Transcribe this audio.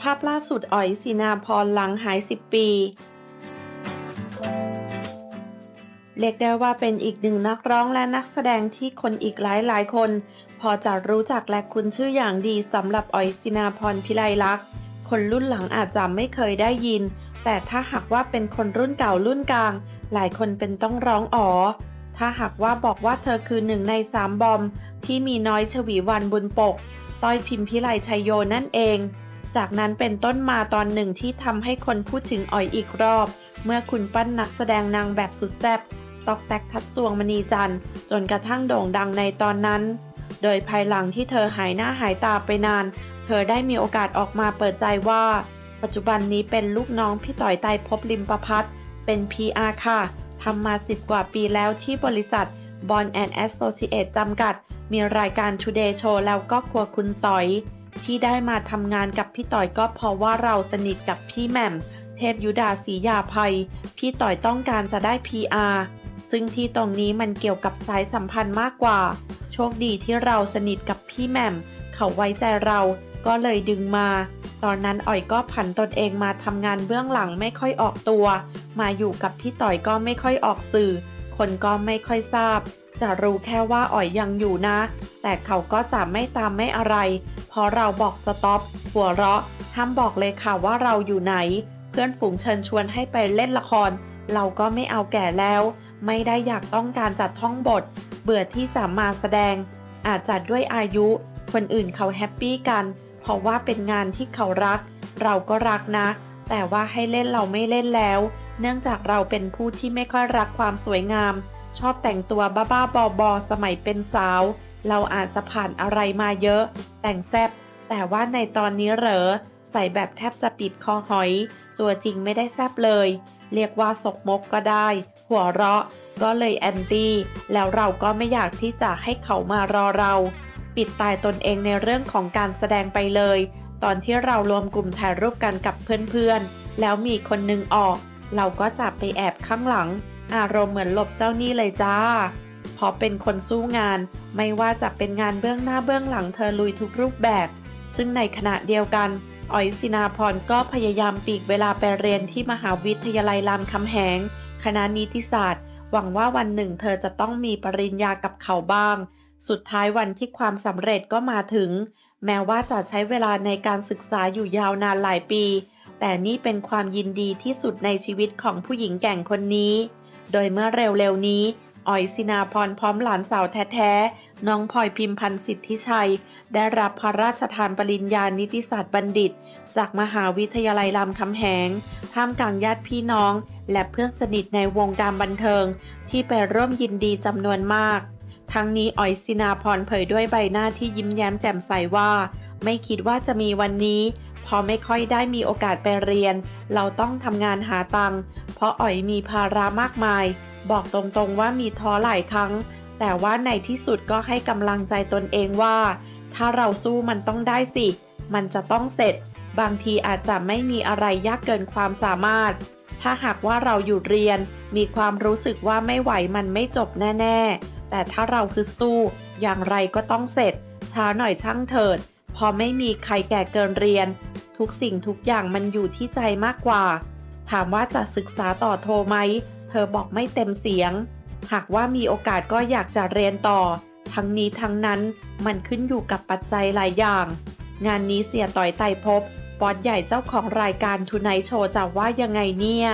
ภาพล่าสุดอ๋อยสีนาพรหลังหาย 10 ปี เรียกได้ว่าเป็นอีกหนึ่งนักร้องและนักแสดงที่คนอีกหลายหลายคน พอจะรู้จักและคุ้นชื่ออย่างดีสำหรับอ๋อยสินาพรพิไลลักษณ์คนรุ่นหลังอาจจะไม่เคยได้ยิน แต่ถ้าหากว่าเป็นคนรุ่นเก่ารุ่นกลาง หลายคนเป็นต้องร้องอ๋อ ถ้าหากว่าบอกว่าเธอคือหนึ่งในสามบอม ที่มีน้อยชวีวันบุญปก ต้อยพิมพิไลชัยโยนั่นเอง จากนั้นเป็นต้นมาตอนหนึ่งที่ทำให้คนพูดถึงอ๋อยอีกรอบ เมื่อคุณปั้นนักแสดงนางแบบสุดแซ่บตอกแตกทัดสวงมณีจันทร์จนกระทั่งโด่งดังในตอนนั้น โดยภายหลังที่เธอหายหน้าหายตาไปนาน เธอได้มีโอกาสออกมาเปิดใจว่า ปัจจุบันนี้เป็นลูกน้องพี่ต่อยไตพบลิมประพัฒเป็น PR ค่ะ ทำมา 10 กว่าปีแล้วที่บริษัท Bon and Associate จำกัด มีรายการ Today Show แล้วก็ครัวคุณต่อย ที่ได้มาทำงานกับพี่ต่อยก็เพราะว่าเราสนิทกับพี่แหม่ม เทพยุดาศรียาภัย พี่ต่อยต้องการจะได้ PR ซึ่งที่ตรงนี้มันเกี่ยวกับสายสัมพันธ์มากกว่า โชคดีที่เราสนิทกับพี่แหม่ม เขาไว้ใจเราก็เลยดึงมา ตอนนั้นอ่อยก็ผันตนเองมาทำงานเบื้องหลังไม่ค่อยออกตัว มาอยู่กับพี่ต่อยก็ไม่ค่อยออกสื่อ คนก็ไม่ค่อยทราบ จะรู้แค่ว่าอ่อยยังอยู่นะ แต่เขาก็จะไม่ตามไม่อะไรเพราะเราบอกสต็อปหัวเราะ ห้ามบอกเลยค่ะว่าเราอยู่ไหน เพื่อนฝูงเชิญชวนให้ไปเล่นละคร เราก็ไม่เอาแก่แล้ว ไม่ได้อยากต้องการจัดท่องบท เบื่อที่จะมาแสดง อาจจะด้วยอายุ คนอื่นเขาแฮปปี้กัน ราะว่าเป็นงานที่เขารัก เราก็รักนะ แต่ว่าให้เล่นเราไม่เล่นแล้ว เนื่องจากเราเป็นผู้ที่ไม่ค่อยรักความสวยงาม ชอบแต่งตัวบ้าๆบอๆสมัยเป็นสาว เราอาจจะผ่านอะไรมาเยอะ แต่งแซบแต่ว่าในตอนนี้เหรอใส่แบบแทบจะปิดคอหอย ตัวจริงไม่ได้แซบเลย เรียกว่าสกมกก็ได้ หัวเราะ ก็เลยแอนตี้ แล้วเราก็ไม่อยากที่จะให้เขามารอเรา ปิดตายตนเองในเรื่องของการแสดงไปเลย ตอนที่เรารวมกลุ่มถ่ายรูปกันกับเพื่อนๆ แล้วมีคนนึงออก เราก็จะไปแอบข้างหลัง อารมณ์เหมือนหลบเจ้านี้เลยจ้าเพราะเป็นคนสู้งาน ไม่ว่าจะเป็นงานเบื้องหน้าเบื้องหลังเธอลุยทุกรูปแบบ ซึ่งในขณะเดียวกันอ๋อยสินาพรก็พยายามปีกเวลาไปเรียนที่มหาวิทยาลัยรามคำแหง คณะนิติศาสตร์ หวังว่าวันหนึ่งเธอจะต้องมีปริญญากับเขาบ้าง สุดท้ายวันที่ความสำเร็จก็มาถึง แม้ว่าจะใช้เวลาในการศึกษาอยู่ยาวนานหลายปี แต่นี่เป็นความยินดีที่สุดในชีวิตของผู้หญิงแก่งคนนี้ โดยเมื่อเร็วๆนี้อ๋อยสินาพรพร้อมหลานสาวแท้ๆ น้องพลอยพิมพันธ์สิทธิชัย ได้รับพระราชทานปริญญานิติศาสตร์บัณฑิต จากมหาวิทยาลัยรามคำแหง ท่ามกลางญาติพี่น้อง และเพื่อนสนิทในวงการบันเทิง ที่ไปร่วมยินดีจำนวนมาก ทั้งนี้อ๋อยสินาพรเผยด้วยใบหน้าที่ยิ้มแย้มแจ่มใสว่า ไม่คิดว่าจะมีวันนี้ พอไม่ค่อยได้มีโอกาสไปเรียน เราต้องทำงานหาตังค์เพราะอ๋อยมีภาระมากมาย บอกตรงๆว่ามีท้อหลายครั้ง แต่ว่าในที่สุดก็ให้กำลังใจตนเองว่า ถ้าเราสู้มันต้องได้สิ มันจะต้องเสร็จ บางทีอาจจะไม่มีอะไรยากเกินความสามารถ ถ้าหากว่าเราหยุดเรียน มีความรู้สึกว่าไม่ไหวมันไม่จบแน่ ๆ แต่ถ้าเราคือสู้ อย่างไรก็ต้องเสร็จ ช้าหน่อยช่างเถิด พอไม่มีใครแก่เกินเรียน ทุกสิ่งทุกอย่างมันอยู่ที่ใจมากกว่า ถามว่าจะศึกษาต่อโทไหม เธอบอกไม่เต็มเสียง หากว่ามีโอกาสก็อยากจะเรียนต่อ ทั้งนี้ทั้งนั้นมันขึ้นอยู่กับปัจจัยหลายอย่าง งานนี้เสียต่อยไตรภพบอสใหญ่เจ้าของรายการทูไนโชว์จะว่ายังไงเนี่ย